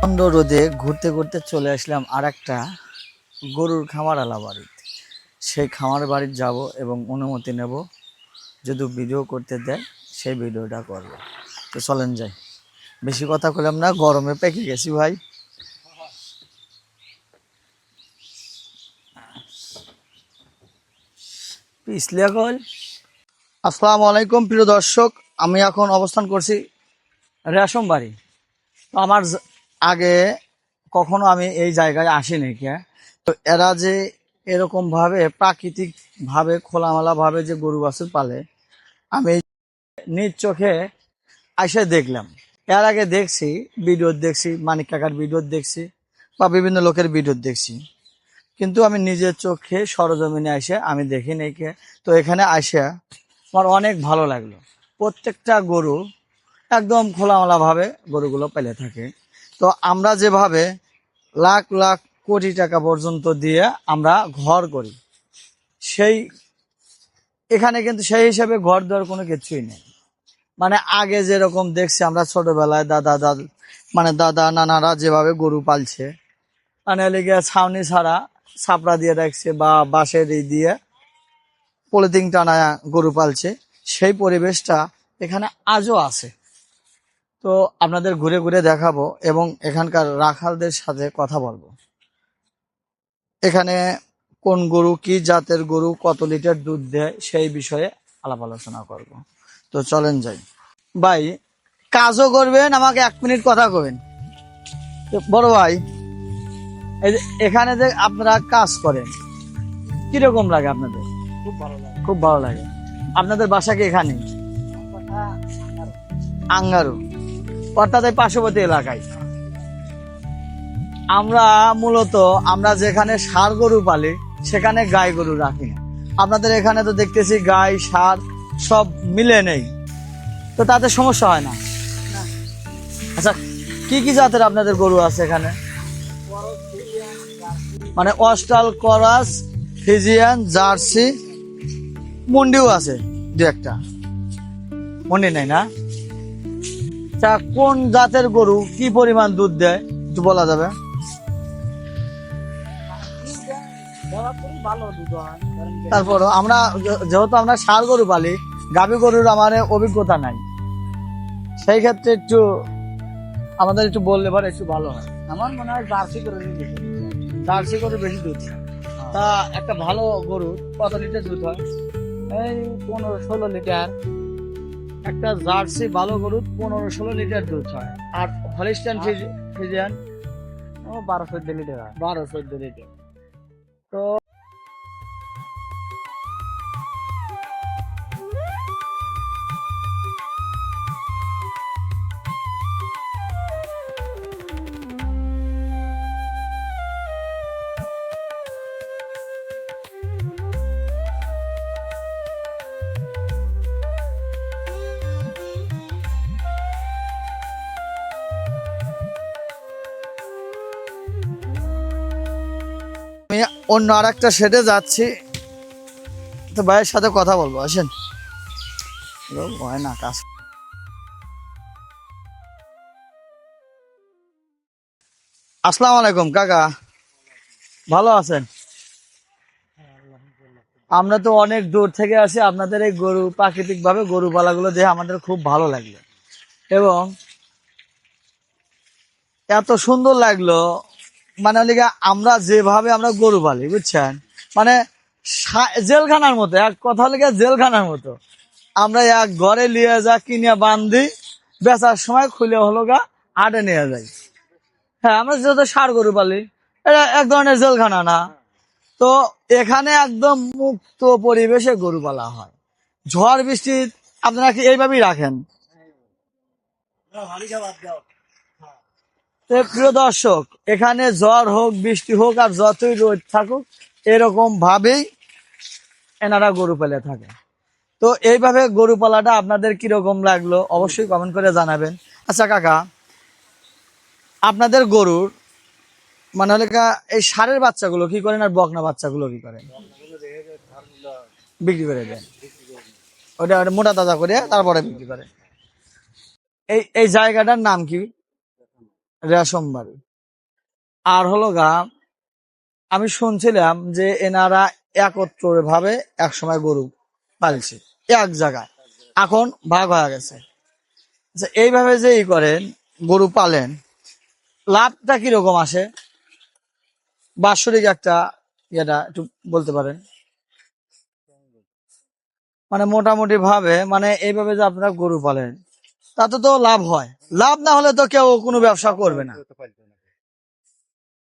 প্রচণ্ড রোদে ঘুরতে ঘুরতে চলে আসলাম আর একটা গরুর খামার আলা বাড়িতে। সেই খামার বাড়ির যাব এবং অনুমতি নেব। যদি ভিডিও করতে দেয়, সেই ভিডিওটা করব। তো চলেন যাই। বেশি কথা বললাম না, গরমে পেকে গেছি ভাই। আসসালামু আলাইকুম, প্রিয় দর্শক। আমি এখন অবস্থান করছি রেশম বাড়ি। আমার আগে কখনো আমি এই জায়গায় আসিনি কে। তো এরা যে এরকম ভাবে প্রাকৃতিক ভাবে, খোলামেলা ভাবে যে গরু বাছুর পালে, আমি নিজ চোখে এসে দেখলাম। এর আগে দেখছি, ভিডিও দেখছি, মানিক কাকার ভিডিও দেখছি বা বিভিন্ন লোকের ভিডিও দেখছি। কিন্তু আমি নিজের চোখে সরজমিনে এসে আমি দেখি কে। তো এখানে আসে আমার অনেক ভালো লাগল। প্রত্যেকটা গরু একদম খোলামেলা ভাবে গরুগুলো পেলে থাকে। তো আমরা যেভাবে লাখ লাখ কোটি টাকা পর্যন্ত দিয়ে আমরা ঘর করি, সেই এখানে কিন্তু সেই হিসাবে ঘর দেওয়ার কোনো কিছুই নেই। মানে আগে যেরকম দেখছি আমরা ছোটবেলায় দাদা দাদা মানে দাদা নানারা যেভাবে গরু পালছে মানে লেগে ছাউনি ছাড়া ছাপড়া দিয়ে রাখছে বা বাঁশের এই দিয়ে পলিথিন টানা গরু পালছে, সেই পরিবেশটা এখানে আজও আছে। তো আপনাদের ঘুরে ঘুরে দেখাবো এবং এখানকার রাখালদের সাথে কথা বলব। এখানে কোন গরু কি জাতের গরু কত লিটার দুধ দেয় সেই বিষয়ে আলাপ আলোচনা করব। তো চলেন যাই। ভাই কাজও করবেন আমাকে এক মিনিট কথা কবেন। বড় ভাই এখানে যে আপনারা কাজ করেন কীরকম লাগে আপনাদের? খুব ভালো লাগে। খুব ভালো লাগে। আপনাদের বাসা কি এখানে? আঙ্গারু। অর্থাৎ এই পার্শ্ববর্তী এলাকায়। আমরা মূলত, আমরা যেখানে ষাড় গরু পালি, সেখানে গাই গরু রাখি না। আপনাদের এখানে তো দেখতেছি গাই ষাড় সব মিলে নেই। তো তাতে সমস্যা হয় না? আচ্ছা কি কি জাতের আপনাদের গরু আছে এখানে? মানে অস্টাল, করাস, ফিজিয়ান, জার্সি, মুন্ডিও আছে দু একটা। মন্ডি নাই না? তা কোন জাতের গরু কি পরিমাণ দুধ দেয়? একটু বলা যাবে? হয় তারপর আমরা যেহেতু আমরা ষাড় গরু পালি গাভী গরুর আমার অভিজ্ঞতা নাই। সেই ক্ষেত্রে একটু আমাদের একটু বললে পরে একটু ভালো হয়। আমার মনে হয় জার্সি দিবি জার্সি গরু বেশি দুধ। তা একটা ভালো গরু কত লিটার দুধ হয়? এই পনেরো ষোলো লিটার। একটা জার্সি ভালো গরুর পনেরো ষোলো লিটার দুধ হয়। আর হলিস্টান ফিজিয়ান ও বারো চোদ্দ লিটার হয়। বারো চোদ্দ লিটার। তো আমি অন্য আর একটা শেডে যাচ্ছি। তো ভাইয়ের সাথে কথা বলব, আসেন। হয় না, কাজ। আসসালামু আলাইকুম, কাকা। ভালো আছেন? আমরা তো অনেক দূর থেকে আসি, আপনাদের এই গরু প্রাকৃতিক ভাবে গরু পালাগুলো দেখে আমাদের খুব ভালো লাগল। এবং এত সুন্দর লাগল মানে হলে আমরা যেভাবে আমরা গরু পালি, বুঝছেন? মানে জেলখানার মতো, এক কথা হলে গিয়ে জেলখানার মতো। আমরা এক ঘরে নিয়ে যা কিনে বান্ধি বেচার সময় খুলে হলো গা আটে নিয়ে যাই। হ্যাঁ আমরা যেহেতু সার গরু পালি, এটা এক ধরনের জেলখানা না। তো এখানে একদম মুক্ত পরিবেশে গরু পালা হয়। ঝড় বৃষ্টি, আপনারা কি এইভাবেই রাখেন? প্রিয় দর্শক, এখানে জ্বর হোক, বৃষ্টি হোক আর যতই রোদ থাকুক, এরকম ভাবেই এনারা গরু পেলে থাকে। তো এইভাবে গরু পালাটা আপনাদের কীরকম লাগল অবশ্যই কমেন্ট করে জানাবেন। আচ্ছা কাকা, আপনাদের গরুর মানে হলে এই সারের বাচ্চাগুলো কি করেন আর বকনা বাচ্চাগুলো কি করেন? বিক্রি করে দেন। ওটা মোটা তাজা করে তারপরে বিক্রি করে। এই এই জায়গাটার নাম কি? রেশম বাড়ি আর হলো গা, আমি শুনছিলাম যে এনারা একত্র ভাবে একসময় গরু পালছে এক জায়গায়। এখন ভাগ হয়ে গেছে। আচ্ছা এইভাবে যে ই করেন, গরু পালেন, লাভটা কীরকম আসে? বাৎসরিক একটা ইয়েটা একটু বলতে পারেন। মানে মোটামুটি ভাবে মানে এইভাবে যে আপনারা গরু পালেন। তাতে তো লাভ হয়। লাভ না হলে তো কেউ কোনো ব্যবসা করবে না।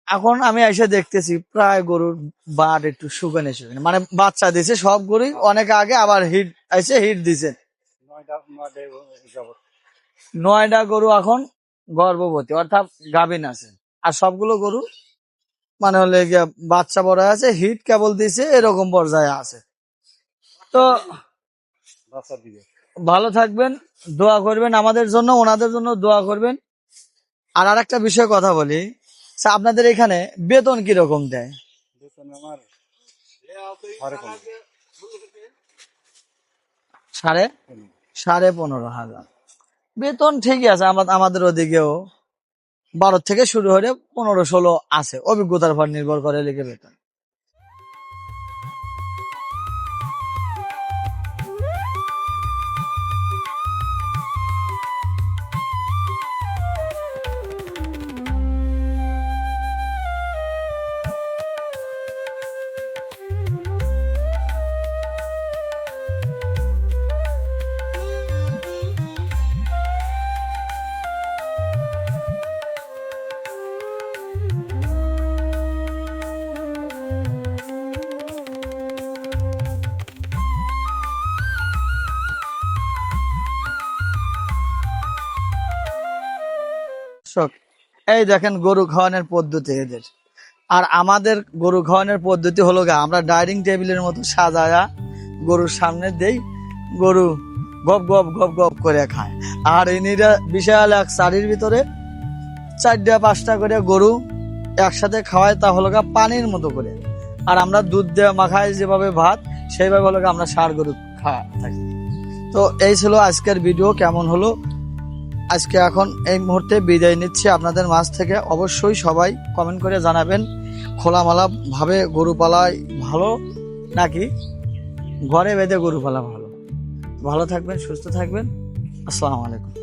এখন আমি এসে দেখতেছি, প্রায় গরুর বাট একটু শুকানে শুকানে। মানে বাচ্চা দিছে সব গরুই, অনেক আগে আবার হিট, এসে হিট দিছে। নয়টা গরু এখন গর্ভবতী, অর্থাৎ গাভিন আছে। আর সবগুলো গরু মানে হলে বাচ্চা বড় আছে, হিট কেবল দিছে, এরকম পর্যায়ে আছে। তো ভালো থাকবেন দোয়া করবেন আমাদের জন্য ওনাদের জন্য দোয়া করবেন। আর আরেকটা বিষয় কথা বলি। আপনাদের এখানে বেতন কীরকম দেয়? সাড়ে সাড়ে পনেরো হাজার। বেতন ঠিকই আছে আমাদের ওদিকেও বারো থেকে শুরু হলে পনেরো ষোলো আছে অভিজ্ঞতার উপর নির্ভর করে লিখে বেতন। এই দেখেন গরু খাওয়ানোর পদ্ধতি এদের। আর আমাদের গরু খাওয়ানোর পদ্ধতি হলো গা, আমরা ডাইনিং টেবিলের মতো সাজায়া গরুর সামনে দেই, গরু গপ গপ গপ গপ করে খায়। আর এনিরা বিশাল এক শাড়ির ভিতরে চারটা পাঁচটা করে গরু একসাথে খাওয়ায়, তা হলো গা পানির মতো করে। আর আমরা দুধ দেওয়া মাখাই যেভাবে ভাত, সেইভাবে হলো আমরা ষাড় গরু খাওয়া থাকি। তো এই ছিল আজকের ভিডিও, কেমন হলো? আজকে এখন এই মুহূর্তে বিদায় নিচ্ছি। আপনাদের মাছ থেকে অবশ্যই সবাই কমেন্ট করে জানাবেন, খোলামালাভাবে গরু পালাই ভালো নাকি? ঘরে বেঁধে গরু পালা ভালো। ভালো থাকবেন, সুস্থ থাকবেন। আসসালামু আলাইকুম।